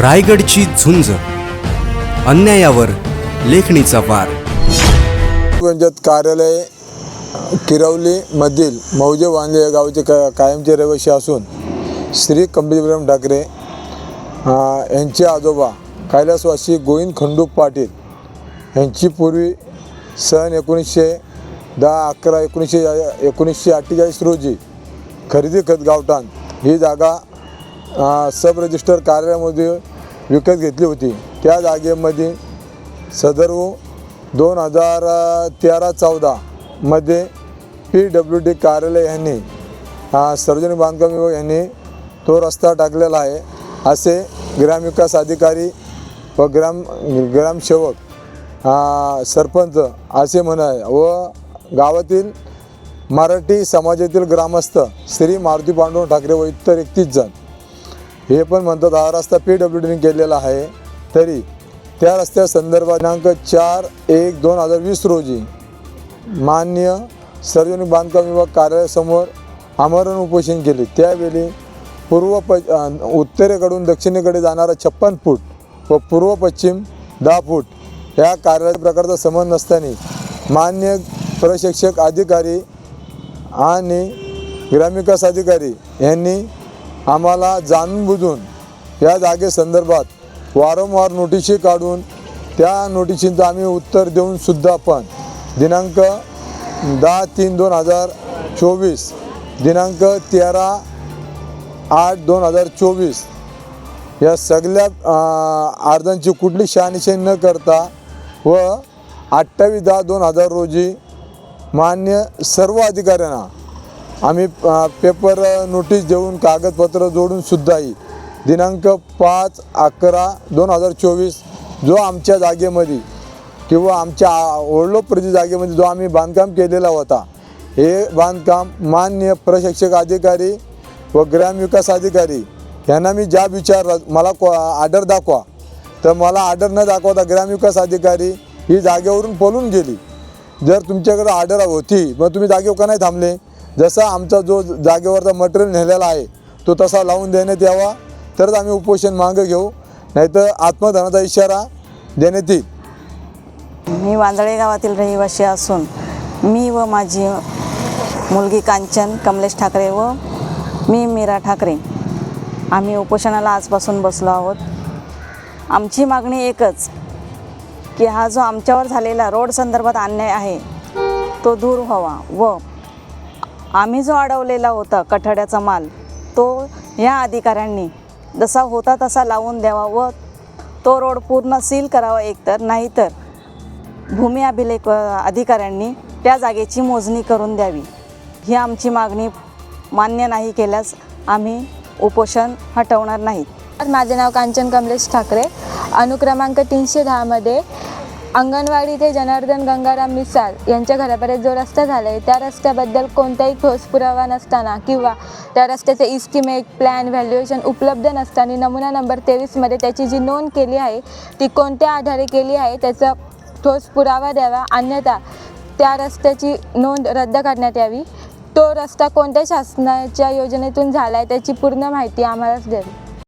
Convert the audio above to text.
रायगडची झुंज. अन्यायावर लेखणीचा वार. पंचायत कार्यालय किरवलीमधील मौजे वांजे या गावचे का कायमचे रहिवासी असून श्री कमलेश्वरम ठाकरे यांचे आजोबा कैलासवासी गोविंद खंडू पाटील यांची पूर्वी सन एकोणीसशे दहा अकरा एकोणीसशे एकोणीसशे अठ्ठेचाळीस रोजी खरेदी खत गावठाण. ही जागा सब रजिस्टर कार्यालयामध्ये विकत घेतली होती. त्या जागेमध्ये सदर्व हो दोन हजार तेरा चौदामध्ये पी डब्ल्यू डी कार्यालय यांनी सार्वजनिक बांधकाम विभाग यांनी तो रस्ता टाकलेला आहे. असे ग्रामविकास अधिकारी व ग्राम ग्रामसेवक सरपंच असे म्हणा व गावातील मराठी समाजातील ग्रामस्थ श्री मारुती पांडुरंग ठाकरे व इतर एकतीस जण. हे पण म्हणतात हा रस्ता पी डब्ल्यू डीने केलेला आहे. तरी त्या रस्त्या संदर्भात दिनांक चार एक दोन हजार वीस रोजी मान्य सार्वजनिक बांधकाम विभाग कार्यालयासमोर आमरण उपोषण केले. त्यावेळी पूर्व प उत्तरेकडून दक्षिणेकडे जाणारा छप्पन फूट व पूर्व पश्चिम दहा फूट या कार्यालय प्रकारचा संबंध नसताना मान्य प्रशिक्षक अधिकारी आणि ग्रामविकास अधिकारी यांनी आम्हाला जाणून बुजून या जागेसंदर्भात वारंवार नोटिशी काढून त्या नोटिशींचं आम्ही उत्तर देऊन सुद्धा पण दिनांक दहा तीन दोन हजार चोवीस दिनांक तेरा आठ दोन हजार चोवीस या सगळ्या अर्जांची कुठली शहानिशा न करता व अठ्ठावीस दहा दोन हजार रोजी मान्य सर्व अधिकाऱ्यांना आम्ही पेपर नोटीस देऊन कागदपत्र जोडून सुद्धाही दिनांक पाच अकरा दोन हजार चोवीस जो आमच्या जागेमध्ये किंवा आमच्या ओढलो प्रति जागेमध्ये जो आम्ही बांधकाम केलेला होता हे बांधकाम मान्य प्रशिक्षक अधिकारी व ग्रामविकास अधिकारी यांना मी ज्या विचारलं मला को आर्डर दाखवा तर मला आर्डर न दाखवता ग्रामविकास अधिकारी ही जागेवरून पळून गेली. जर तुमच्याकडे ऑर्डर होती मग तुम्ही जागेवर का नाही थांबले? जसा आमचा जो जागेवरचा मटेरियल नेलेला आहे तो तसा लावून देण्यात यावा. तरच आम्ही उपोषण मागं घेऊ. नाहीतर आत्मधनाचा इशारा देण्यात येईल. मी वांदळे गावातील रहिवासी असून मी व माझी मुलगी कांचन कमलेश ठाकरे व मी मीरा ठाकरे आम्ही उपोषणाला आजपासून बसलो आहोत. आमची मागणी एकच की हा जो आमच्यावर झालेला रोड संदर्भात अन्याय आहे तो दूर व्हावा व आम्ही जो अडवलेला होता कठड्याचा माल तो या अधिकाऱ्यांनी जसा होता तसा लावून द्यावा व तो रोड पूर्ण सील करावा एकतर नाहीतर भूमी अभिलेख अधिकाऱ्यांनी त्या जागेची मोजणी करून द्यावी. ही आमची मागणी मान्य नाही केल्यास आम्ही उपोषण हटवणार नाहीत. माझे नाव कांचन कमलेश ठाकरे. अनुक्रमांक तीनशे दहामध्ये अंगणवाडी ते जनार्दन गंगाराम मिसाळ यांच्या घरापर्यंत जो रस्ता झाला आहे त्या रस्त्याबद्दल कोणताही ठोस पुरावा नसताना किंवा त्या रस्त्याचे इस्टिमेट प्लॅन व्हॅल्युएशन उपलब्ध नसताना नमुना नंबर तेवीसमध्ये त्याची जी नोंद केली आहे ती कोणत्या आधारे केली आहे त्याचा ठोस पुरावा द्यावा. अन्यथा त्या रस्त्याची नोंद रद्द करण्यात यावी. तो रस्ता कोणत्या शासनाच्या योजनेतून झाला आहे त्याची पूर्ण माहिती आम्हालाच द्यावी.